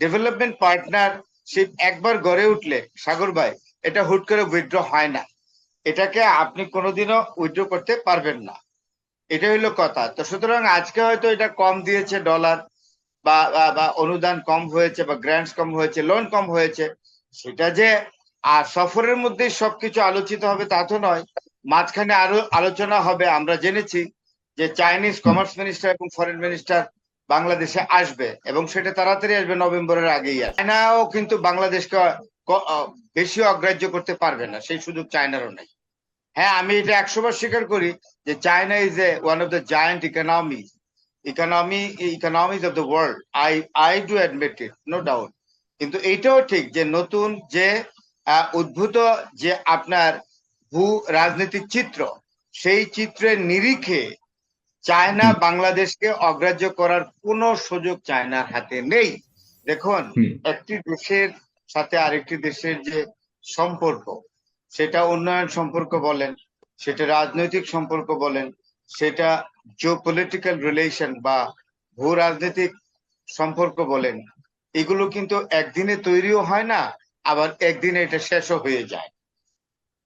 Development partnership একবার গড়ে উঠলে, সাগর ভাই, এটা হুট করে উইথড্র হয় না। এটাকে আপনি কোনোদিনও উইথড্র করতে পারবেন না। এটা হইল কথা। তো সুতরাং আজকে হয়তো এটা কম দিয়েছে ডলার বা অনুদান কম হয়েছে বা গ্র্যান্টস কম হয়েছে লোন কম হয়েছে, সেটা যে, আর সফরের মধ্যেই সবকিছু আলোচিত হবে তা তো নয়। মাঝখানে আরও আলোচনা হবে, আমরা জেনেছি যে চাইনিজ কমার্স মিনিস্টার এবং ফরেন মিনিস্টার বাংলাদেশে আসবে এবং সেটা তাড়াতাড়ি আসবে নভেম্বরের আগেই আসবে। চায়নাও কিন্তু বাংলাদেশকে বেশি অগ্রাহ্য করতে পারবে না, সেই সুযোগ চায়নারও নেই। হ্যাঁ আমি এটা একশো বার স্বীকার করি যে China is a one of the giant economy economy economies of the world I I do admit it no doubt কিন্তু এইটাও ঠিক যে নতুন যে উদ্ভূত যে আপনার ভূ রাজনৈতিক চিত্র, সেই চিত্রের নিরিখে চায়না বাংলাদেশকে অগ্রাহ্য করার কোনো সুযোগ চায়নার হাতে নেই। দেখুন একটি দেশের সাথে আরেকটি দেশের যে সম্পর্ক সেটা উন্নয়ন সম্পর্ক বলেন সেটা রাজনৈতিক সম্পর্ক বলেন সেটা জিও পলিটিক্যাল রিলেশন বা ভূ রাজনৈতিক সম্পর্ক বলেন এগুলো কিন্তু একদিনে তৈরিও হয় না আবার একদিনে এটা শেষও হয়ে যায়।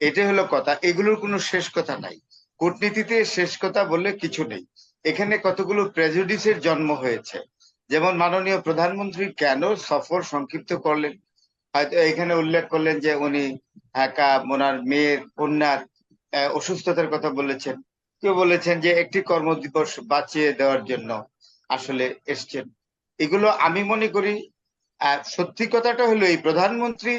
এটা হলো কথা। এগুলোর কোনো শেষ কথা নাই। কূটনীতিতে শেষ কথা বললে কিছু নেই। এখানে কতগুলো প্রেজুডিসের জন্ম হয়েছে? যেমন মাননীয় প্রধানমন্ত্রী কেন সফর সংক্ষিপ্ত করলেন? হয়তো এখানে উল্লেখ করলেন যে উনি একা, ওনার মেয়ের কন্যার অসুস্থতার কথা বলেছেন। কেউ বলেছেন যে একটি কর্মদিবস বাঁচিয়ে দেওয়ার জন্য আসলে এসছেন। এগুলো আমি মনে করি সত্যি কথাটা হলো এই প্রধানমন্ত্রী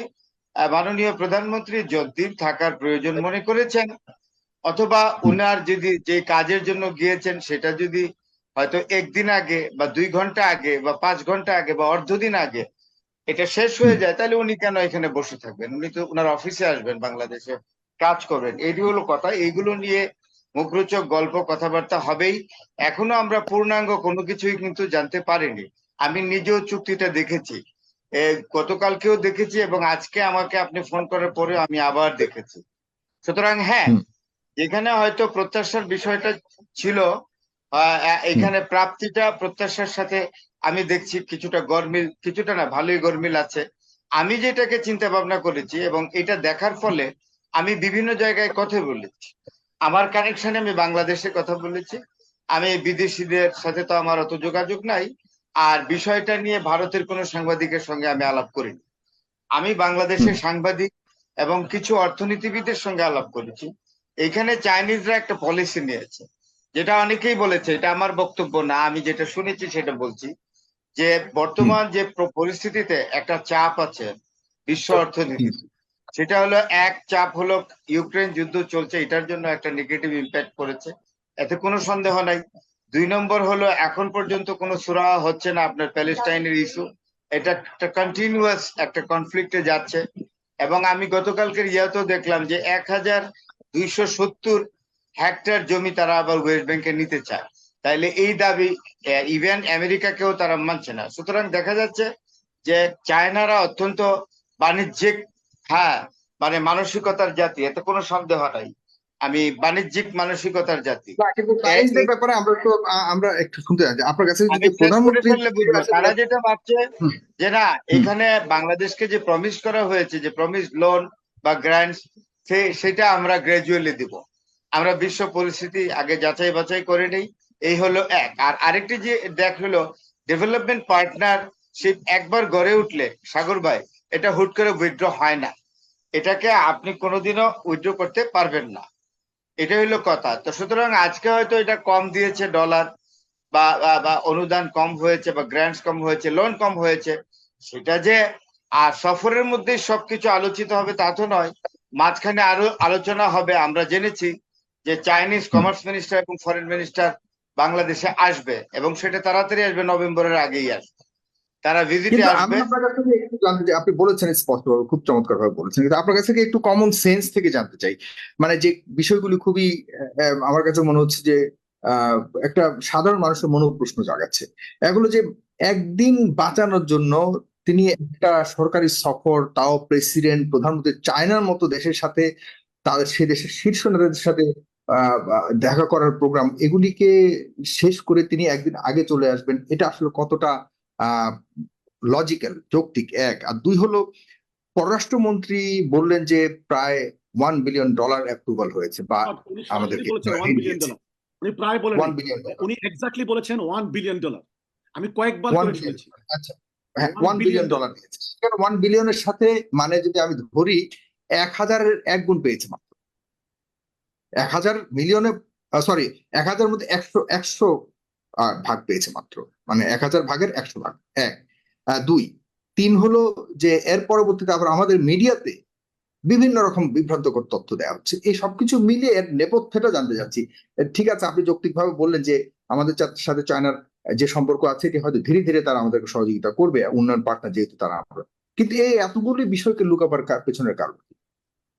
মাননীয় প্রধানমন্ত্রী যতদিন থাকার প্রয়োজন মনে করেছেন অথবা উনার যদি যে কাজের জন্য গিয়েছেন সেটা যদি হয়তো একদিন আগে বা দুই ঘণ্টা আগে বা পাঁচ ঘণ্টা আগে বা অর্ধদিন আগে এটা শেষ হয়ে যায় তাহলে উনি কেন এখানে বসে থাকবেন? উনি তো উনার অফিসে আসবেন বাংলাদেশে কাজ করবেন। এটি হলো কথা। এইগুলো নিয়ে মুখরোচক গল্প কথাবার্তা হবেই। এখনও আমরা পূর্ণাঙ্গ কোনো কিছুই কিন্তু জানতে পারিনি। আমি নিজেও চুক্তিটা দেখেছি। গতকালকেও দেখেছি এবং আজকে আমাকে আপনি ফোন করার পরে আমি আবার দেখেছি। সুতরাং হ্যাঁ। এখানে হয়তো প্রত্যাশার বিষয়টা ছিল এখানে প্রাপ্তিটা প্রত্যাশার সাথে আমি দেখছি কিছুটা গরমিল কিছুটা না ভালোই গরমিল আছে। আমি যেটাকে চিন্তা ভাবনা করেছি এবং এটা দেখার ফলে আমি বিভিন্ন জায়গায় কথা বলেছি। আমার কানেকশনে আমি বাংলাদেশে কথা বলেছি। আমি বিদেশিদের সাথে তো আমার অত যোগাযোগ নাই। আর বিষয়টা নিয়ে ভারতের কোনো সাংবাদিকের সঙ্গে আমি আলাপ করিনি। আমি বাংলাদেশের সাংবাদিক এবং কিছু অর্থনীতিবিদের সঙ্গে আলাপ করেছি। এখানে চাইনিজরা একটা পলিসি নিয়েছে। যেটা অনেকেই বলেছে, এটা আমার বক্তব্য না, আমি যেটা শুনেছি সেটা বলছি যে বর্তমান যে পরিস্থিতিতে একটা চাপ আছে বিশ্ব অর্থনীতিতে, সেটা হলো এক চাপ হলো ইউক্রেন যুদ্ধ চলছে, এটার জন্য একটা নেগেটিভ ইম্প্যাক্ট পড়েছে, এতে কোনো সন্দেহ নাই। দুই নম্বর হলো, এখন পর্যন্ত কোনো সুরাহা হচ্ছে না আপনার প্যালেস্টাইনের ইস্যু এটা একটা কন্টিনিউয়াস একটা কনফ্লিক্টে যাচ্ছে। এবং আমি গতকালকের ইয়াতেও দেখলাম যে এক হাজার দুইশো সত্তর হেক্টর জমি তারা আবার ওয়েস্ট ব্যাংকে নিতে চায়। তাইলে এই দাবি ইভেন আমেরিকাকেও তারা মানছে না। সুতরাং দেখা যাচ্ছে যে চায়নারা অত্যন্ত বাণিজ্যিক হ্যাঁ মানে মানসিকতার জাতি এতে কোনো সন্দেহ নাই। আমি বাণিজ্যিক মানসিকতার জাতি। ব্যাপারে আমরা একটু আমরা একটু শুনতে চাই। যে আপনার কাছে যদি প্রধানমন্ত্রী তারা যেটা ভাবছে যে না এখানে বাংলাদেশকে যে প্রমিস করা হয়েছে যে প্রমিস লোন বা গ্রান্টস সেটা আমরা গ্রাজুয়ালি দিব। আমরা বিশ্ব পরিস্থিতি আগে যাচাই বাছাই করে নেই, এই হলো এক। আর আরেকটি যে দেখ হলো ডেভেলপমেন্ট পার্টনারশিপ একবার গড়ে উঠলে, সাগর ভাই, এটা হুট করে উইথড্র হয় না। এটাকে আপনি কোনোদিনও উইথড্র করতে পারবেন না। এটা হলো কথা। তো সুতরাং আজকে হয়তো এটা কম দিয়েছে ডলার বা, বা- অনুদান কম হয়েছে, বা গ্র্যান্টস কম হয়েছে লোন কম হয়েছে, সেটা যে, আর সফরের মধ্যেই সবকিছু আলোচিত হবে তা তো নয়। মাঝখানে আরও আলোচনা হবে আমরা জেনেছি যে চাইনিজ কমার্স মিনিস্টার এবং ফরেন মিনিস্টার বাংলাদেশে আসবে এবং সেটা তাড়াতাড়ি আসবে নভেম্বরের আগেই আসবে। তারা ভিজিটে আসবে। আপনি বলেছেন স্পষ্টভাবে খুব চমৎকার ভাবে বলেছেন কিন্তু আপনার কাছ একটু কমন সেন্স থেকে জানতে চাই। মানে যে বিষয়গুলি খুবই আমার কাছে মনে হচ্ছে যে আহ, একটা সাধারণ মানুষের মনোপ্রশ্ন জাগাচ্ছে। এগুলো যে একদিন বাঁচানোর জন্য তিনি একটা সরকারি সফর তাও প্রেসিডেন্ট প্রধানমন্ত্রী চায়নার মতো দেশের সাথে তাদের সে দেশের শীর্ষ নেতাদের সাথে দেখা করার প্রোগ্রাম এগুলিকে শেষ করে তিনি একদিন আগে চলে আসবেন। এটা আসলে কতটা লজিক্যাল যৌক্তিক? এক। আর দুই হলো পররাষ্ট্রমন্ত্রী বললেন যে প্রায় ওয়ান বিলিয়ন ডলার অ্যাপ্রুভাল হয়েছে বা দিয়েছে। ডলার উনি প্রায় বলেন উনি এক্স্যাক্টলি বলেছেন ওয়ান বিলিয়ন ডলার আমি কয়েকবার আচ্ছা। হ্যাঁ ওয়ান বিলিয়ন ডলার সেখানে ওয়ান বিলিয়নের সাথে মানে যদি আমি ধরি এক হাজারের এক গুণ পেয়েছে মাত্র। এক হাজার মিলিয়নে সরি এক হাজার মধ্যে একশো একশো ভাগ পেয়েছে মাত্র। মানে এক হাজার ভাগের একশো ভাগ এক। দুই তিন হলো যে এর পরবর্তীতে আবার আমাদের মিডিয়াতে বিভিন্ন রকম বিভ্রান্তকর তথ্য দেওয়া হচ্ছে। এই সবকিছু মিলিয়ে এর নেপথ্যটা জানতে চাচ্ছি। ঠিক আছে আপনি যৌক্তিকভাবে বললেন যে আমাদের সাথে চায়নার যে সম্পর্ক আছে এটি হয়তো ধীরে ধীরে তারা আমাদেরকে সহযোগিতা করবে উন্নয়ন পার্টনার যেহেতু তারা আমরা। কিন্তু এই এতগুলি বিষয়কে লুকাবার পেছনের কারণ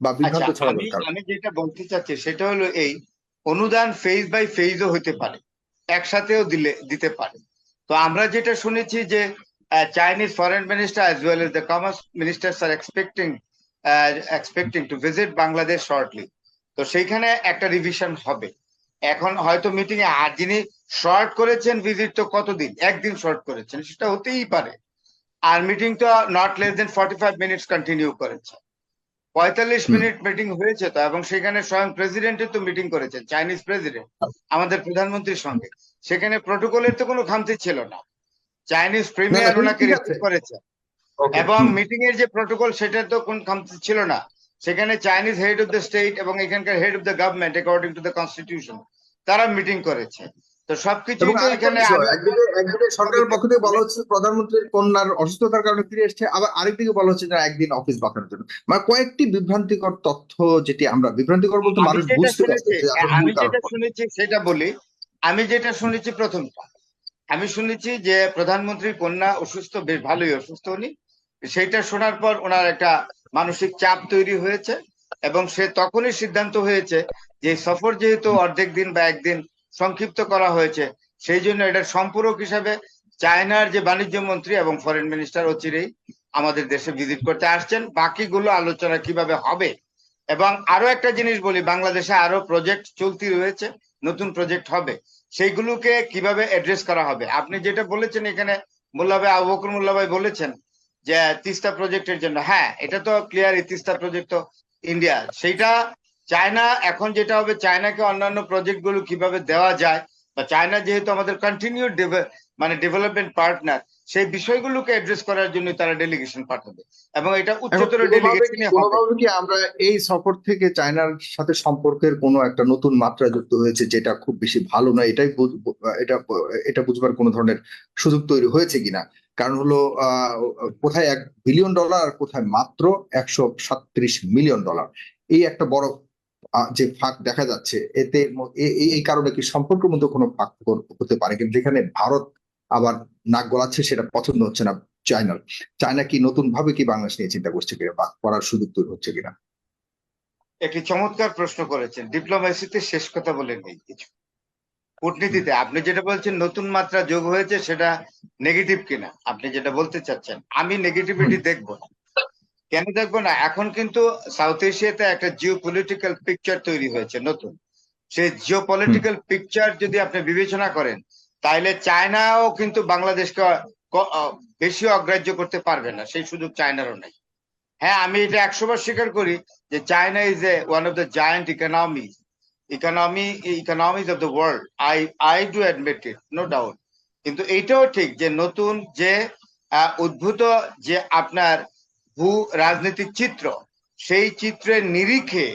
বা বিভ্রান্ত আচ্ছা ছড়াবার কারণ আমি যেটা বলতে চাচ্ছি সেটা হলো এই অনুদান ফেজ বাই ফেজও হতে পারে একসাথেও দিলে দিতে পারে। তো আমরা যেটা শুনেছি যে Chinese foreign minister as well as the commerce ministers are expecting expecting to visit Bangladesh shortly তো সেইখানে একটা রিভিশন হবে। এখন হয়তো মিটিং এ আর যিনি শর্ট করেছেন ভিজিট তো কতদিন? একদিন শর্ট করেছেন সেটা হতেই পারে। আর মিটিং তো not less than forty five minutes continue করেছে। পঁয়তাল্লিশ মিনিট মিটিং হয়েছে তো এবং সেখানে স্বয়ং প্রেসিডেন্টের তো মিটিং করেছেন চাইনিজ প্রেসিডেন্ট আমাদের প্রধানমন্ত্রীর সঙ্গে। সেখানে প্রোটোকলের তো কোনো খামতি ছিল না। চাইনিজ প্রিমিয়ার ওনাকে রিসিভ করেছে। এবং মিটিং এর যে প্রোটোকল সেটা তো কোন খামতি ছিল না। সেখানে Chinese head of the state এবং এখানকার head of the government according to the constitution তারা মিটিং করেছে। তো সবকিছু এখানে একদিকে সরকারের পক্ষ থেকে বলা হচ্ছে প্রধানমন্ত্রীর কন্যার অসুস্থতার কারণে ফিরে এসেছে আবার আরেকদিকে বলা হচ্ছে যে একদিন অফিস বাঁচানোর জন্য। মানে কয়েকটি বিভ্রান্তিকর তথ্য যেটি আমরা বিভ্রান্তিকর বলতে মানুষ বুঝতে শুনেছি আমি যেটা শুনেছি সেটা বলি। আমি যেটা শুনেছি প্রথমটা। আমি শুনেছি যে প্রধানমন্ত্রীর কন্যা অসুস্থ বেশ ভালোই অসুস্থ উনি। সেইটা শোনার পর ওনার একটা মানসিক চাপ তৈরি হয়েছে এবং সে তখনই সিদ্ধান্ত হয়েছে যে সফর যেহেতু অর্ধেক দিন বা একদিন সংক্ষিপ্ত করা হয়েছে, সেই জন্য এটার সম্পূরক হিসাবে চায়নার যে বাণিজ্য মন্ত্রী এবং ফরেন মিনিস্টার অচিরেই আমাদের দেশে ভিজিট করতে আসছেন। বাকিগুলো আলোচনা কীভাবে হবে? এবং আরও একটা জিনিস বলি, বাংলাদেশে আরও প্রজেক্ট চলতি রয়েছে, নতুন প্রজেক্ট হবে। সেইগুলোকে কীভাবে অ্যাড্রেস করা হবে? আপনি যেটা বলেছেন এখানে, মোল্লা ভাই, আবু বকর মোল্লা ভাই বলেছেন যে তিস্তা প্রজেক্টের জন্য। হ্যাঁ এটা তো ক্লিয়ার তিস্তা প্রজেক্ট তো ইন্ডিয়া সেইটা চায়না এখন যেটা হবে চায়নাকে অন্যান্য প্রজেক্টগুলো কীভাবে দেওয়া যায় বা চায়না যেহেতু আমাদের কন্টিনিউ মানে ডেভেলপমেন্ট পার্টনার সেই বিষয়গুলোকে অ্যাড্রেস করার জন্য তারা ডেলিগেশন পাঠাবে। এবং এটা উচ্চতর ডেলিগেশনে কি আমরা এই সফর থেকে চায়নার সাথে সম্পর্কের কোনো একটা নতুন মাত্রা যুক্ত হয়েছে যেটা খুব বেশি ভালো না এটাই এটা এটা বুঝবার কোনো ধরনের সুযোগ তৈরি হয়েছে কিনা? কারণ হলো আহ কোথায় এক বিলিয়ন ডলার আর কোথায় মাত্র একশো সাতত্রিশ মিলিয়ন ডলার এই একটা বড় যে ফাঁক দেখা যাচ্ছে এতে এই- কারণে কি সম্পর্কের মধ্যে কোনো ফাঁক হতে- হতে পারে? কিন্তু যেখানে ভারত আবার নাক গলাচ্ছে সেটা পছন্দ হচ্ছে না চায়নার। চায়না কি নতুন ভাবে কি বাংলাদেশ নিয়ে চিন্তা করছে কিনা বা করার সুযোগ তৈরি হচ্ছে কিনা? একটি চমৎকার প্রশ্ন করেছেন। ডিপ্লোমেসিতে শেষ কথা বলে নেই কিছু। কূটনীতিতে আপনি যেটা বলছেন নতুন মাত্রা যোগ হয়েছে সেটা নেগেটিভ কিনা? আপনি যেটা বলতে চাচ্ছেন আমি নেগেটিভিটি দেখব না। কেন দেখব না? এখন কিন্তু সাউথ এশিয়াতে একটা জিও পলিটিক্যাল পিকচার তৈরি হয়েছে নতুন। সেই জিও পলিটিক্যাল পিকচার যদি আপনি বিবেচনা করেন তাহলে চায়নাও কিন্তু বাংলাদেশকে বেশি অগ্রাহ্য করতে পারবে না সেই সুযোগ চায়নারও নেই। হ্যাঁ আমি এটা একশো বার স্বীকার করি যে China is a one of the giant economy economy economies of the world I I do admit it no doubt কিন্তু এইটাও ঠিক যে নতুন যে উদ্ভূত যে আপনার ভূ রাজনৈতিক চিত্র সেই চিত্রের নিরিখে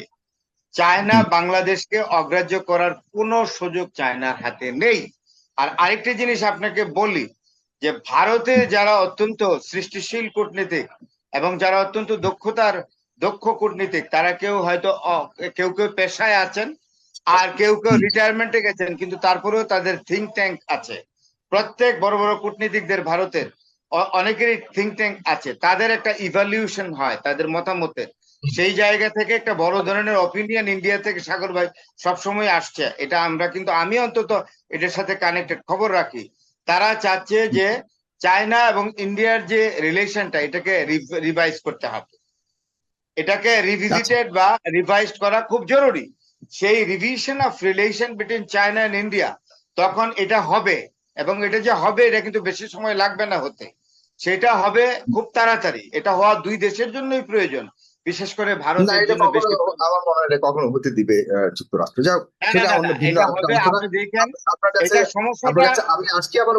চায়না বাংলাদেশকে অগ্রাহ্য করার কোনো সুযোগ চায়নার হাতে নেই। আর আরেকটি জিনিস আপনাকে বলি যে ভারতে যারা অত্যন্ত সৃষ্টিশীল কূটনীতিক এবং যারা অত্যন্ত দক্ষতার দক্ষ কূটনীতিক তারা কেউ হয়তো কেউ কেউ পেশায় আছেন আর কেউ কেউ রিটায়ারমেন্টে গেছেন কিন্তু তারপরেও তাদের থিঙ্ক ট্যাঙ্ক আছে। প্রত্যেক বড় বড় কূটনীতিকদের ভারতের অনেকেরই থিঙ্ক ট্যাঙ্ক আছে। তাদের একটা ইভ্যালিউশন হয়, তাদের মতামতের সেই জায়গা থেকে একটা বড় ধরনের অপিনিয়ন ইন্ডিয়া থেকে সাগর ভাই সবসময় আসছে। এটা আমরা কিন্তু, আমি অন্তত এটার সাথে কানেক্টেড খবর রাখি। তারা চাচ্ছে যে চায়না এবং ইন্ডিয়ার যে রিলেশনটা এটাকে রিভাইজ করতে হবে। এটাকে রিভিজিটেড বা রিভাইজ করা খুব জরুরি। সেই revision of relation between China and India তখন এটা হবে। এবং এটা যে হবে এটা কিন্তু বেশি সময় লাগবে না হতে। সেটা হবে খুব তাড়াতাড়ি। এটা হওয়া দুই দেশের জন্যই প্রয়োজন। বিশেষ করে ভারতের জন্য আমার মনে হয় কখনো হতে দিবে যুক্তরাষ্ট্র। যাও সেটা অন্য ভিন্ন আমি আজকে আবার